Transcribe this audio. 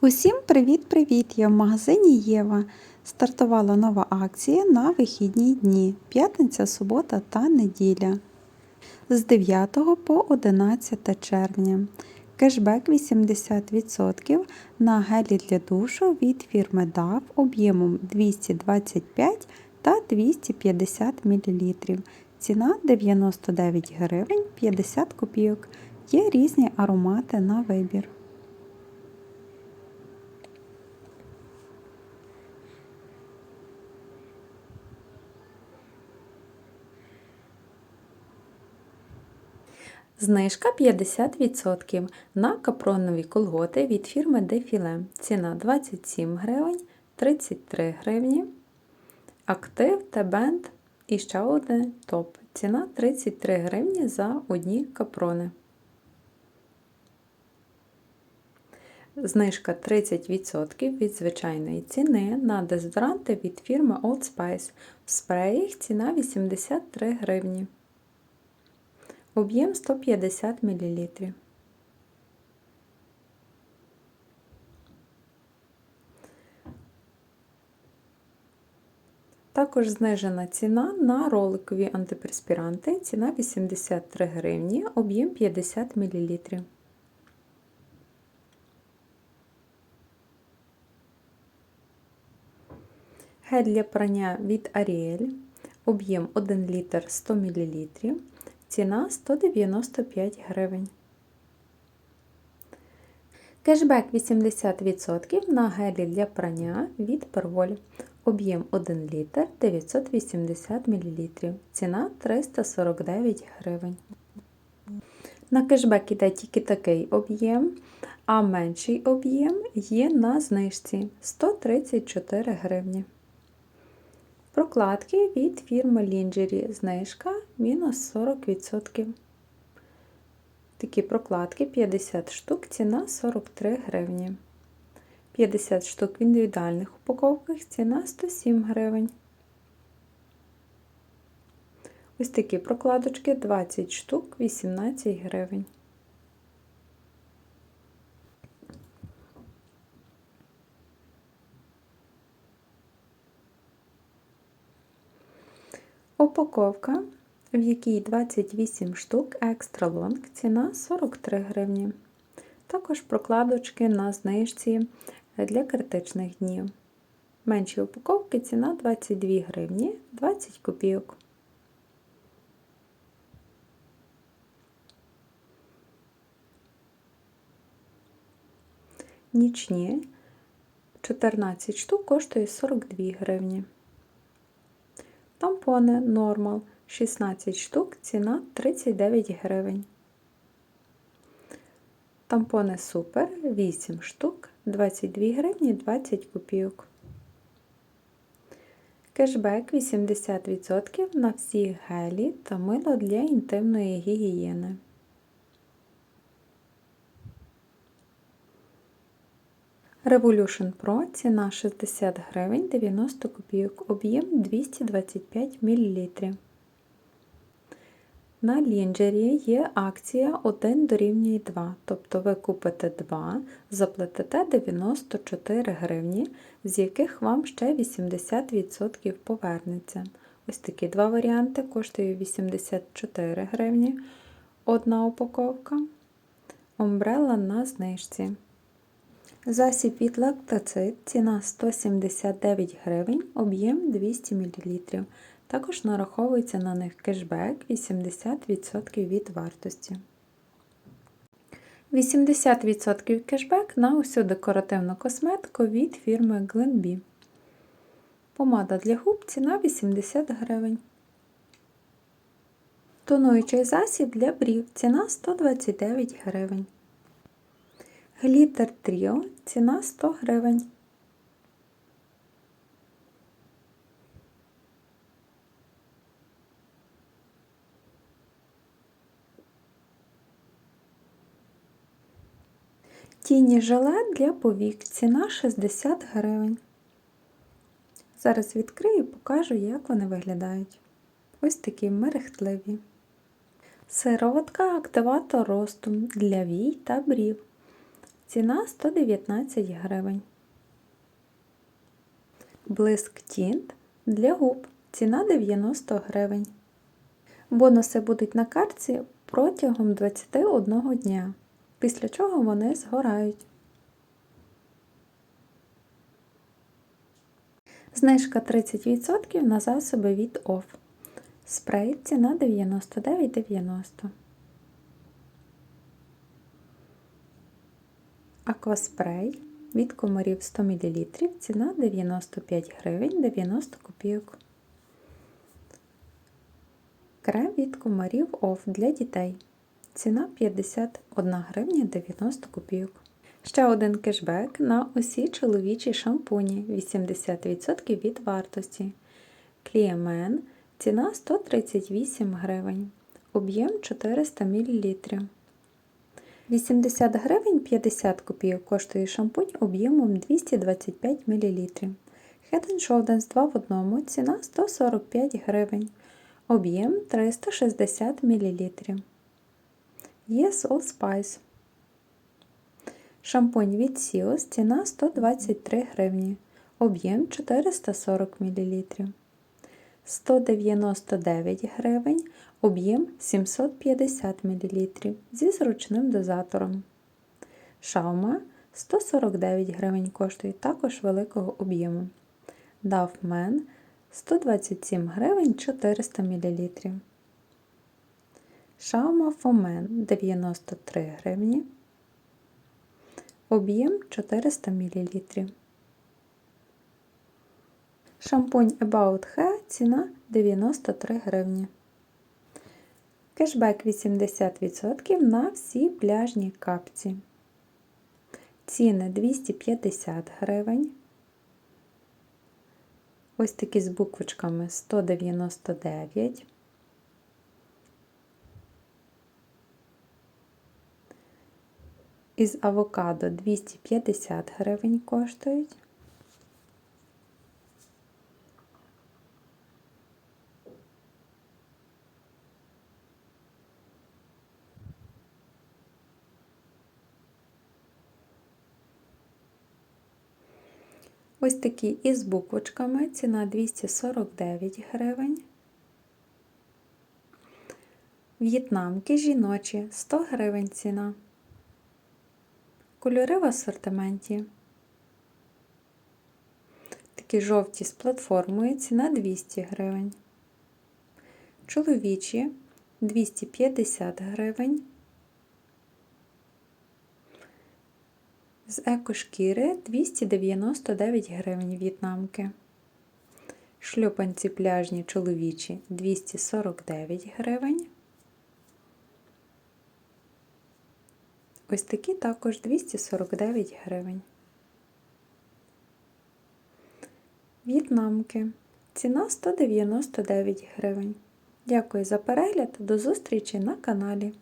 Усім привіт-привіт! Я в магазині Єва. Стартувала нова акція на вихідні дні п'ятниця, субота та неділя з 9 по 11 червня. Кешбек 80% на гелі для душу від фірми DAV об'ємом 225 та 250 мл. Ціна 99 гривень 50 копійок. Є різні аромати на вибір. Знижка 50% на капронові колготи від фірми Defile. Ціна 27 гривень, 33 гривні. Актив та бенд і ще один топ. Ціна 33 гривні за одні капрони. Знижка 30% від звичайної ціни на дезодоранти від фірми Old Spice. В спреях ціна 83 гривні. Об'єм 150 мл. Також знижена ціна на роликові антипреспіранти. Ціна 83 гривні, об'єм 50 мл. Гель для прання від Ariel. Об'єм 1 літр 100 мл. Ціна 195 гривень. Кешбек 80% на гелі для прання від Перволь. Об'єм 1 літр 980 мл. Ціна 349 гривень. На кешбек іде тільки такий об'єм, а менший об'єм є на знижці 134 гривні. Прокладки від фірми Lingerie знижка мінус 40%. Такі прокладки 50 штук, ціна 43 гривні. 50 штук в індивідуальних упаковках ціна 107 гривень. Ось такі прокладочки 20 штук 18 гривень. Упаковка, в якій 28 штук екстра лонг, ціна 43 гривні. Також прокладочки на знижці для критичних днів. Менші упаковки ціна 22 гривні 20 копійок. Нічні 14 штук коштує 42 гривні. Тампони Нормал 16 штук, ціна 39 гривень. Тампони Супер 8 штук, 22 гривні 20 копійок. Кешбек 80% на всі гелі та мило для інтимної гігієни. Revolution Pro ціна 60 гривень 90 копійок, об'єм 225 мл. На лінджері є акція 1 дорівнює 2, тобто ви купите 2, заплатите 94 гривні, з яких вам ще 80% повернеться. Ось такі два варіанти коштує 84 гривні. Одна упаковка. Омбрела на знижці. Засіб від лактацит, ціна 179 гривень, об'єм 200 мл. Також нараховується на них кешбек 80% від вартості. 80% кешбек на усю декоративну косметику від фірми Glenbee. Помада для губ ціна 80 гривень. Тонуючий засіб для брів ціна 129 гривень. Глітер Тріо ціна 100 гривень. Тіні желе для повік ціна 60 гривень. Зараз відкрию і покажу, як вони виглядають. Ось такі мерехтливі. Сироватка активатор росту для вій та брів. ціна 119 гривень. Блиск тінт для губ, ціна 90 гривень. Бонуси будуть на картці протягом 21 дня, після чого вони згорають. Знижка 30% на засоби від OFF. Спрей ціна 99,90. Акваспрей від комарів 100 мл. Ціна 95 гривень 90 копійок. Крем від комарів OFF для дітей. Ціна 51 гривня 90 копійок. Ще один кешбек на усі чоловічі шампуні 80% від вартості. Кліамен ціна 138 гривень. Об'єм 400 мл. 80 гривень 50 копійок коштує шампунь об'ємом 225 мл. Head Shoulders 2 в одному ціна 145 гривень. Об'єм 360 мл. Yes Allspice. Шампунь від Sios ціна 123 гривні. Об'єм 440 мл. 199 гривень, об'єм 750 мл зі зручним дозатором. Шаума 149 гривень коштує також великого об'єму. Дафмен 127 гривень 400 мл. Шаума Фомен 93 гривні. Об'єм 400 мл. Шампунь About Hair ціна 93 гривні. Кешбек 80% на всі пляжні капці. Ціни 250 гривень. Ось такі з буквочками 199. Із авокадо 250 гривень коштують. Ось такі із буквочками, ціна 249 гривень. В'єтнамки жіночі 100 гривень ціна. Кольори в асортименті. Такі жовті з платформою ціна 200 гривень. Чоловічі 250 гривень. З екошкіри 299 гривень в'єтнамки. Шльопанці пляжні чоловічі 249 гривень. Ось такі також 249 гривень. В'єтнамки. Ціна 199 гривень. Дякую за перегляд. До зустрічі на каналі.